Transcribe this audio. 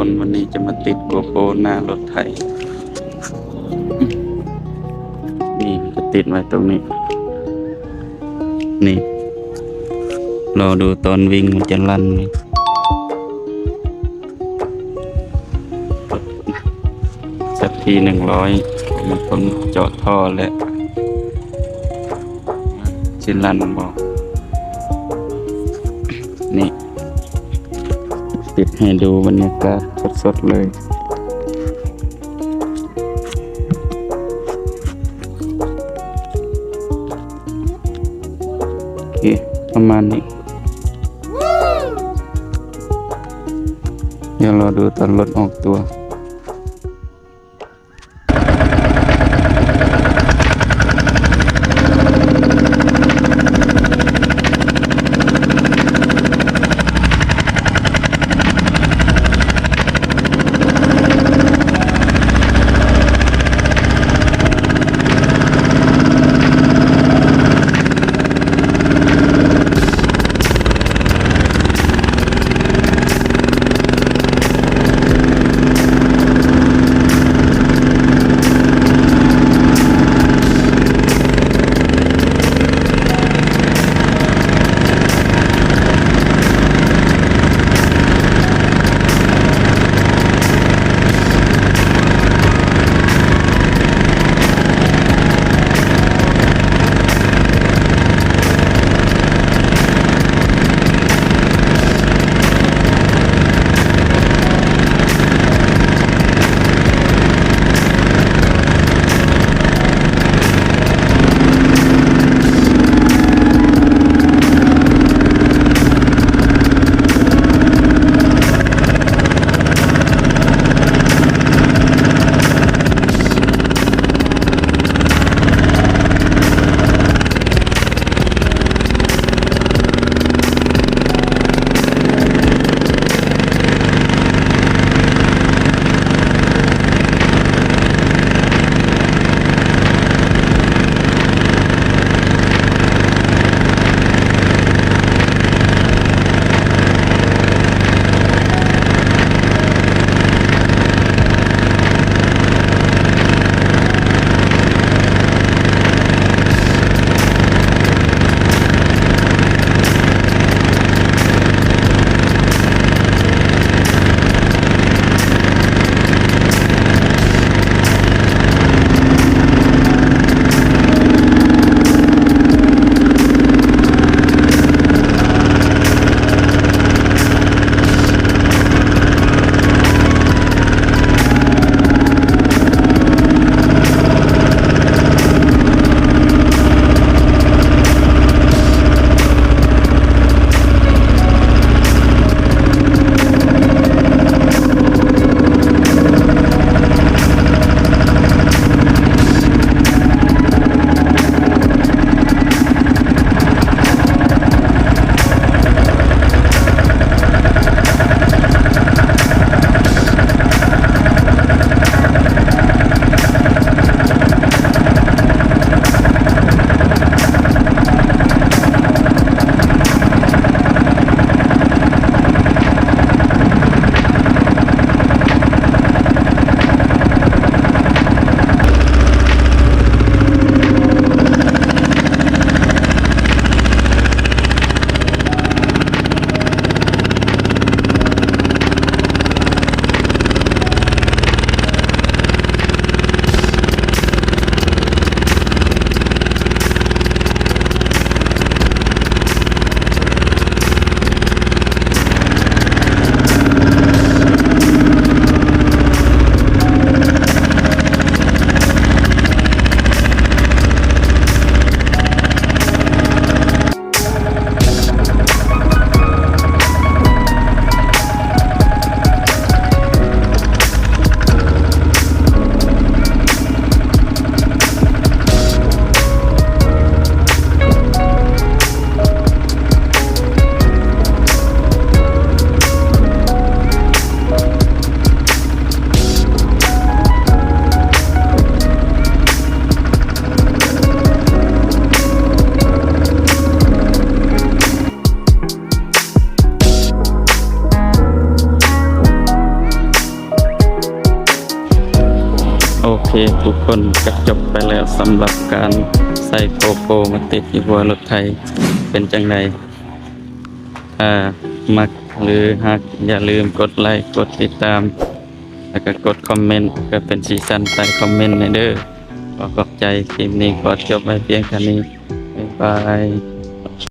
คนวันนี้จะมาติดโกโปรหน้ารถไถนี่จะติดไว้ตรงนี้ นี่ รอดูตอนวิ่งมันจะลั่นไหมสักทีหนึ่งร้อยมันคนเจาะท่อแล้วชิลั่นบอก ติดให้ดูบรรยากาศสดๆเลย โอเค ประมาณนี้ เดี๋ยวเราดูตอนรถออกตัว ทุกคนก็จบไปแล้วสำหรับการใส่โกโปรมาติดอยู่หัวรถไทยเป็นจังไดถ้ามักหรือฮักอย่าลืมกดไลค์กดติดตาม แล้วก็กดคอมเมนต์ก็เป็นสีสันใต้คอมเมนต์ในเด้อขอขอบใจคลิปนี้ขอจบไว้เพียงเท่านี้บ๊ายบาย